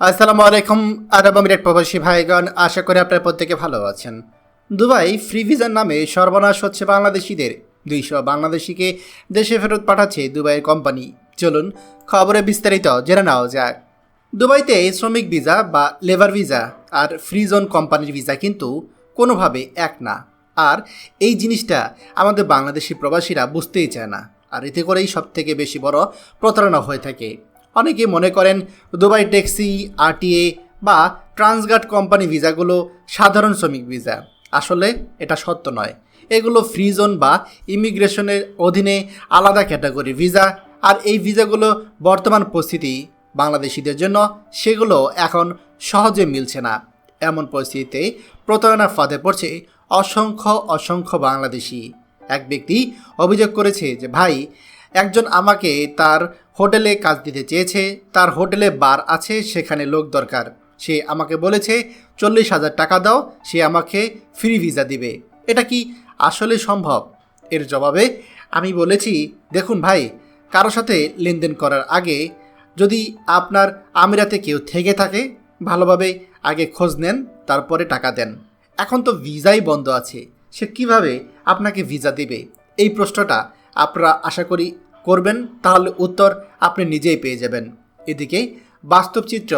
আসসালামু আলাইকুম, আরব আমিরাত প্রবাসী ভাইগণ, আশা করি আপনারা প্রত্যেকে ভালো আছেন। দুবাই ফ্রি ভিসার নামে সর্বনাশ হচ্ছে বাংলাদেশিদের। দুইশো বাংলাদেশিকে দেশে ফেরত পাঠাচ্ছে দুবাইয়ের কোম্পানি। চলুন খবরে বিস্তারিত জেনে নেওয়া যাক। দুবাইতে শ্রমিক ভিসা বা লেবার ভিসা আর ফ্রি জোন কোম্পানির ভিসা কিন্তু কোনোভাবে এক না। আর এই জিনিসটা আমাদের বাংলাদেশি প্রবাসীরা বুঝতেই চায় না। আর এতে করেই সব থেকে বেশি বড় প্রতারণা হয়ে থাকে। অনেকে মনে করেন দুবাই ট্যাক্সি, আরটিএ বা ট্রান্সগার্ড কোম্পানি ভিসাগুলো সাধারণ শ্রমিক ভিসা। আসলে এটা সত্য নয়। এগুলো ফ্রি জোন বা ইমিগ্রেশনের অধীনে আলাদা ক্যাটাগরি ভিসা, আর এই ভিসাগুলো বর্তমান পরিস্থিতি বাংলাদেশিদের জন্য, সেগুলো এখন সহজে মিলছে না। এমন পরিস্থিতিতে প্রতারণার ফাঁদে পড়ছে অসংখ্য অসংখ্য বাংলাদেশি। এক ব্যক্তি অভিযোগ করেছে যে, ভাই, একজন আমাকে তার হোটেলে কাজ দিতে চেয়েছে, তার হোটেলে বার আছে, সেখানে লোক দরকার। সে আমাকে বলেছে, চল্লিশ হাজার টাকা দাও, সে আমাকে ফ্রি ভিসা দিবে। এটা কি আসলে সম্ভব? এর জবাবে আমি বলেছি, দেখুন ভাই, কারও সাথে লেনদেন করার আগে যদি আপনার আমিরাতে কেউ থেকে থাকে, ভালোভাবে আগে খোঁজ নেন, তারপরে টাকা দেন। এখন তো ভিসাই বন্ধ আছে, সে কীভাবে আপনাকে ভিসা দেবে? এই প্রশ্নটা আপনারা আশা করি করবেন, তাহলে উত্তর আপনি নিজেই পেয়ে যাবেন। এদিকে বাস্তব চিত্র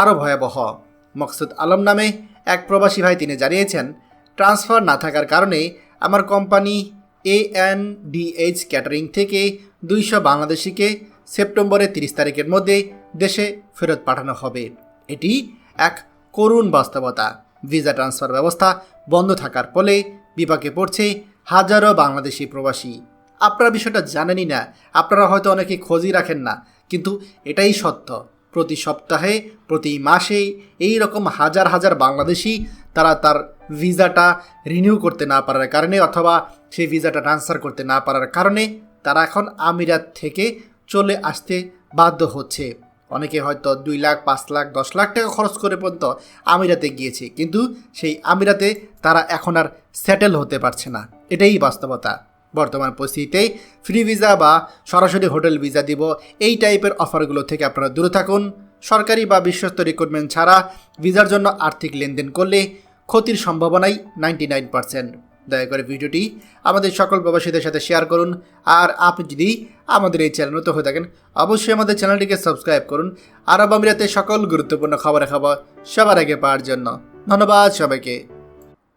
আরও ভয়াবহ। মকসুদ আলম নামে এক প্রবাসী ভাই তিনি জানিয়েছেন, ট্রান্সফার না থাকার কারণে আমার company A N DH catering থেকে দুইশো বাংলাদেশিকে সেপ্টেম্বরের তিরিশ তারিখের মধ্যে দেশে ফেরত পাঠানো হবে। এটি এক করুণ বাস্তবতা। ভিসা ট্রান্সফার ব্যবস্থা বন্ধ থাকার ফলে বিপাকে পড়ছে হাজারো বাংলাদেশি প্রবাসী। আপনারা বিষয়টা জানেনই না। আপনারা হয়তো অনেকে খোঁজই রাখেন না। কিন্তু এটাই সত্য। প্রতি সপ্তাহে, প্রতি মাসে এই রকম হাজার হাজার বাংলাদেশি তারা তার ভিসাটা রিনিউ করতে না পারার কারণে অথবা সেই ভিসাটা ট্রান্সফার করতে না পারার কারণে তারা এখন আমিরাত থেকে চলে আসতে বাধ্য হচ্ছে। অনেকে হয়তো দুই লাখ, পাঁচ লাখ, দশ লাখ টাকা খরচ করে পর্যন্ত আমিরাতে গিয়েছে। কিন্তু সেই আমিরাতে তারা এখন আর সেটেল হতে পারছে না। এটাই বাস্তবতা। বর্তমান পরিস্থিতিতে ফ্রি ভিসা বা সরাসরি হোটেল ভিসা দিব। এই টাইপের অফারগুলো থেকে আপনারা দূরে থাকুন। সরকারি বা বিশ্বস্ত রিক্রুটমেন্ট ছাড়া ভিসার জন্য আর্থিক লেনদেন করলে ক্ষতির সম্ভাবনাই নাইনটি নাইন পার্সেন্ট দয়া করে ভিডিওটি আমাদের সকল প্রবাসীদের সাথে শেয়ার করুন। আর আপনি যদি আমাদের এই চ্যানেল নতুন হয়ে থাকেন, অবশ্যই আমাদের চ্যানেলটিকে সাবস্ক্রাইব করুন। আরব আমিরাতে সকল গুরুত্বপূর্ণ খবর খাবার সবার আগে পাওয়ার জন্য। ধন্যবাদ সবাইকে।